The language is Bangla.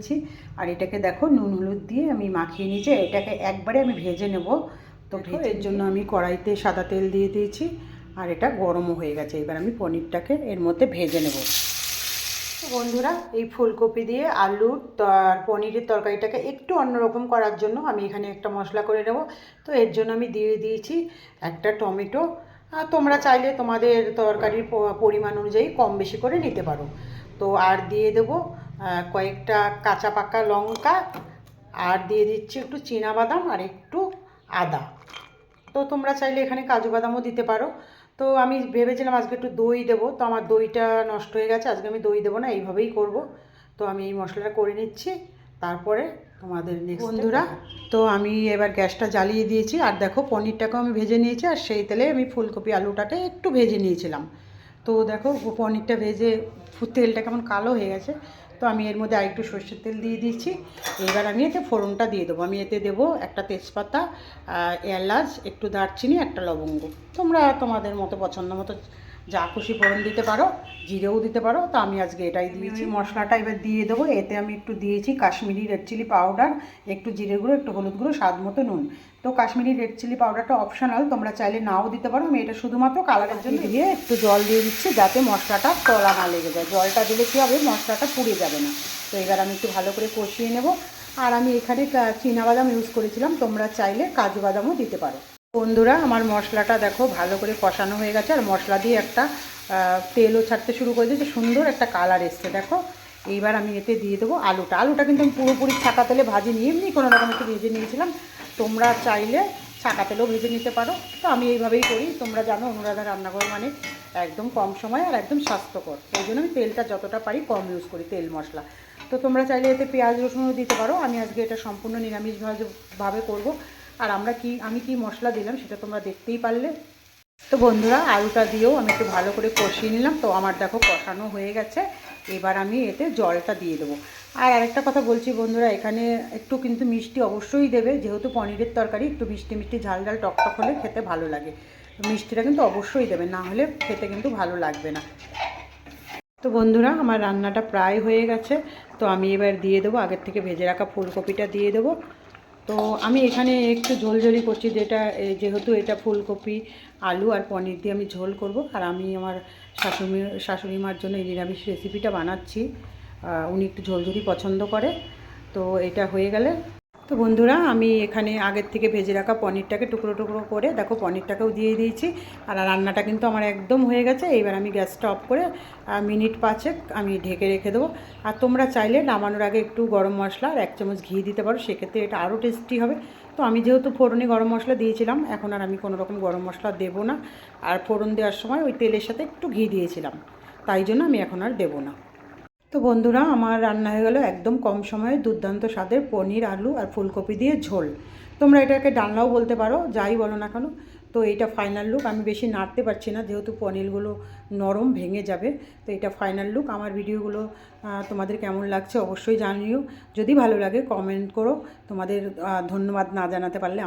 নিয়েছি। আর এটাকে দেখো নুন হলুদ দিয়ে আমি মাখিয়ে নিয়েছি। এটাকে একবারে আমি ভেজে নেব। তো ভেজের জন্য আমি কড়াইতে সাদা তেল দিয়ে দিয়েছি। আর এটা গরমও হয়ে গেছে। এবার আমি পনিরটাকে এর মধ্যে ভেজে নেব। বন্ধুরা এই ফুলকপি দিয়ে আলুর আর পনিরের তরকারিটাকে একটু অন্যরকম করার জন্য আমি এখানে একটা মশলা করে নেব। তো এর জন্য আমি দিয়ে দিয়েছি একটা টমেটো। আর তোমরা চাইলে তোমাদের তরকারির পরিমাণ অনুযায়ী কম বেশি করে নিতে পারো। তো আর দিয়ে দেবো কয়েকটা কাঁচা পাকা লঙ্কা আর দিয়ে দিচ্ছি একটু বাদাম আর একটু আদা। তো তোমরা চাইলে এখানে কাজু বাদামও দিতে পারো। তো আমি ভেবেছিলাম আজকে একটু দই দেবো তো আমার দইটা নষ্ট হয়ে গেছে আজকে আমি দই দেবো না এইভাবেই করব। তো আমি এই মশলাটা করে নিচ্ছি তারপরে তোমাদের নেক্সট বন্ধুরা। তো আমি এবার গ্যাসটা জ্বালিয়ে দিয়েছি আর দেখো পনিরটাকেও আমি ভেজে নিয়েছি আর সেই তেলে আমি ফুলকপি আলুটাকে একটু ভেজে নিয়েছিলাম। তো দেখো পনিরটা ভেজে তেলটা কেমন কালো হয়ে গেছে। তো আমি এর মধ্যে আরেকটু সর্ষের তেল দিয়ে দিচ্ছি এবার আমি এতে ফোড়নটা দিয়ে দেবো। আমি এতে দেবো একটা তেজপাতা এলাচ, একটু দারচিনি, একটা লবঙ্গ। তোমরা তোমাদের মতো পছন্দ মতো যা খুশি ফোড়ন দিতে পারো জিরেও দিতে পারো তো আমি আজকে এটাই দিয়েছি। মশলাটা এবার দিয়ে দেবো এতে আমি একটু দিয়েছি কাশ্মীরি রেড চিলি পাউডার একটু জিরে গুঁড়ো একটু হলুদ গুঁড়ো স্বাদ মতো নুন। তো কাশ্মীরি রেড চিলি পাউডারটা অপশনাল তোমরা চাইলে নাও দিতে পারো আমি এটা শুধুমাত্র কালারের জন্য দিয়ে একটু জল দিয়ে দিচ্ছি যাতে মশলাটা তলা না লেগে যায়। জলটা দিলে কী হবে? মশলাটা পুড়ে যাবে না। তো এবার আমি একটু ভালো করে কষিয়ে নেব। আর আমি এখানে বাদাম ইউজ করেছিলাম তোমরা চাইলে কাজু বাদামও দিতে পারো। বন্ধুরা, আমার মশলাটা দেখো ভালো করে কষানো হয়ে গেছে, আর মশলা দিয়ে একটা তেলও ছাড়তে শুরু করে দিয়েছে, সুন্দর একটা কালার এসছে, দেখো। এইবার আমি এতে দিয়ে দেবো আলুটা। আলুটা কিন্তু আমি পুরোপুরি ছাকা তেলে ভাজিনি এমনি কোনো রকম একটু ভেজে নিয়েছিলাম। তোমরা চাইলে ছাকা তেলেও ভেজে নিতে পারো। তো আমি এইভাবেই করি। তোমরা জানো, অনুরাধা রান্নাঘর মানে একদম কম সময় আর একদম স্বাস্থ্যকর। এই জন্য আমি তেলটা যতটা পারি কম ইউজ করি, তেল মশলা। তো তোমরা চাইলে এতে পেঁয়াজ রসুনও দিতে পারো। আমি আজকে এটা সম্পূর্ণ নিরামিষভাবে ভাবে করব। আর আমরা কি, আমি কি মশলা দিলাম সেটা তোমরা দেখতেই পারলে। তো বন্ধুরা, আলুটা দিয়েও আমি একটু ভালো করে কষিয়ে নিলাম। তো আমার দেখো কষানো হয়ে গেছে। এবার আমি এতে জলটা দিয়ে দেবো। আর আরেকটা কথা বলছি বন্ধুরা, এখানে একটু কিন্তু মিষ্টি অবশ্যই দেবে। যেহেতু পনিরের তরকারি, একটু মিষ্টি মিষ্টি ঝাল ঝাল টকটক হলে খেতে ভালো লাগে। মিষ্টিটা কিন্তু অবশ্যই দেবে, না হলে খেতে কিন্তু ভালো লাগবে না। তো বন্ধুরা, আমার রান্নাটা প্রায় হয়ে গেছে। তো আমি এবার দিয়ে দেবো, আগের থেকে ভেজে রাখা ফুলকপিটা দিয়ে দেবো। তো আমি এখানে একটু ঝোল ঝোলি করছি, যেটা যেহেতু এটা ফুলকপি, আলু আর পনির দিয়ে আমি ঝোল করব। আর আমি আমার শাশুড়ি শাশুড়ি মার জন্য এই নিরামিষ রেসিপিটা বানাচ্ছি। উনি একটু ঝোলঝোলি পছন্দ করে। তো এটা হয়ে গেলে তো বন্ধুরা, আমি এখানে আগের থেকে ভেজে রাখা পনিরটাকে টুকরো টুকরো করে, দেখো পনিরটাকেও দিয়ে দিয়েছি। আর রান্নাটা কিন্তু আমার একদম হয়ে গেছে। এইবার আমি গ্যাসটা অফ করে মিনিট পাঁচেক আমি ঢেকে রেখে দেবো। আর তোমরা চাইলে নামানোর আগে একটু গরম মশলা আর এক চামচ ঘি দিতে পারো, সেক্ষেত্রে এটা আরও টেস্টি হবে। তো আমি যেহেতু ফোড়নে গরম মশলা দিয়েছিলাম, এখন আর আমি কোনো রকম গরম মশলা দেবো না। আর ফোড়ন দেওয়ার সময় ওই তেলের সাথে একটু ঘি দিয়েছিলাম। তাই জন্য আমি এখন আর দেবো না। তো বন্ধুরা, আমার রান্না হয়ে গেল একদম কম সময়ে দুর্দান্ত স্বাদের পনির, আলু আর ফুলকপি দিয়ে ঝোল। তোমরা এটাকে ডালনাও বলতে পারো, যাই বলো না কেন। তো এইটা ফাইনাল লুক আমি বেশি নাড়তে পারছি না, যেহেতু পনিরগুলো নরম ভেঙে যাবে। তো এটা ফাইনাল লুক আমার ভিডিওগুলো তোমাদের কেমন লাগছে অবশ্যই জানিও। যদি ভালো লাগে কমেন্ট করো। তোমাদের ধন্যবাদ না জানাতে পারলে